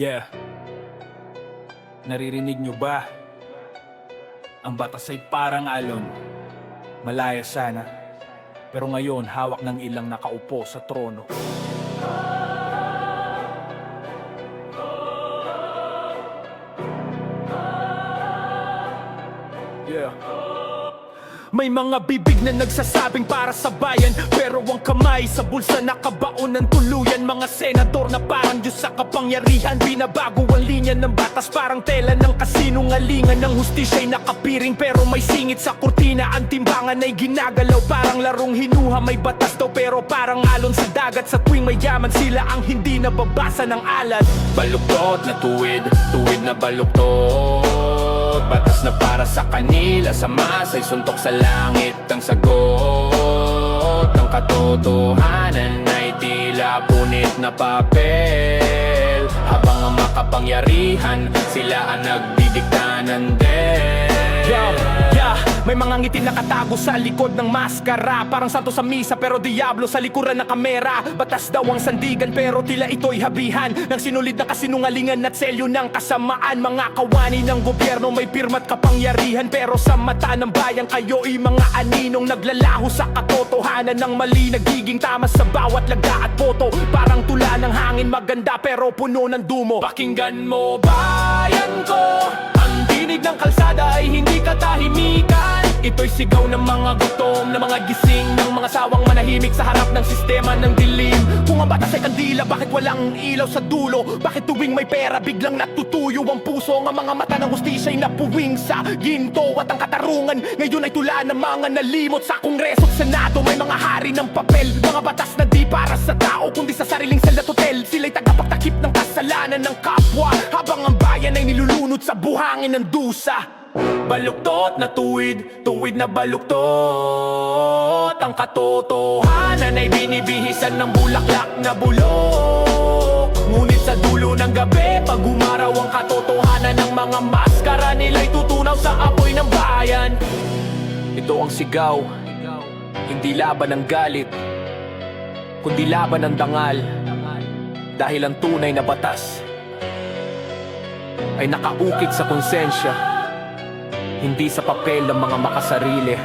Yeah. Naririnig nyo ba? Ang batas ay parang alon. Malaya sana. Pero ngayon, hawak ng ilang nakaupo sa trono. Yeah. May mga bibig na nagsasabing para sa bayan Pero ang kamay sa bulsa nakabaon ng tuluyan. Mga senador na parang Diyos sa kapangyarihan Binabago ang linya ng batas. Parang tela ng kasinungalingan Ng hustisya'y nakapiring. Pero may singit sa kurtina Ang timbangan ay ginagalaw. Parang larong hinuha May batas daw pero parang alon sa dagat. Sa tuwing may yaman sila ang hindi nababasa ng alat Baluktot na tuwid, tuwid na baluktot Batas na para sa kanila. Sa masa'y suntok sa langit Ang sagot. Ang katotohanan ay tila punit na papel. Habang ang makapangyarihan Sila ang nagdidikta ng del Yeah, yeah, may mga ngiti nakatago sa likod ng maskara. Parang santo sa misa pero diablo sa likuran ng kamera. Batas daw ang sandigan pero tila ito'y habihan Ng sinulid na kasinungalingan at selyo ng kasamaan. Mga kawani ng gobyerno may pirmat kapangyarihan Pero sa mata ng bayan kayo'y mga aninong Naglalaho sa katotohanan. Ng mali Nagiging tama sa bawat laga at boto. Parang tula ng hangin maganda pero puno ng dumo. Pakinggan mo bayan ko ang dinig ng kalsada ay hindi katahimikan Ito'y sigaw ng mga gutom, ng mga gising Ng mga sawang manahimik sa harap ng sistema ng dilim. Kung ang batas ay kandila, bakit walang ilaw sa dulo? Bakit tuwing may pera, biglang natutuyo ang puso? Ang mga mata ng hustisya'y napuwing sa ginto At ang katarungan, ngayon ay tula ng mga nalimot Sa kongreso at senado, may mga hari ng papel Mga batas na di para sa tao, kundi sa sariling sel at hotel. Sila'y tagapagtakip ng kasalanan ng kapwa Habang ang bayan ay nilulunod sa buhangin ng dusa Baluktot na tuwid, tuwid na baluktot Ang katotohanan ay binibihisan ng bulaklak na bulok. Ngunit sa dulo ng gabi, pag umaraw ang katotohanan ng mga maskara Nila'y tutunaw sa apoy ng bayan. Ito ang sigaw, hindi laban ng galit Kundi laban ng dangal. Dahil ang tunay na batas ay nakaukit sa konsensya hindi sa papel ang mga makasarili.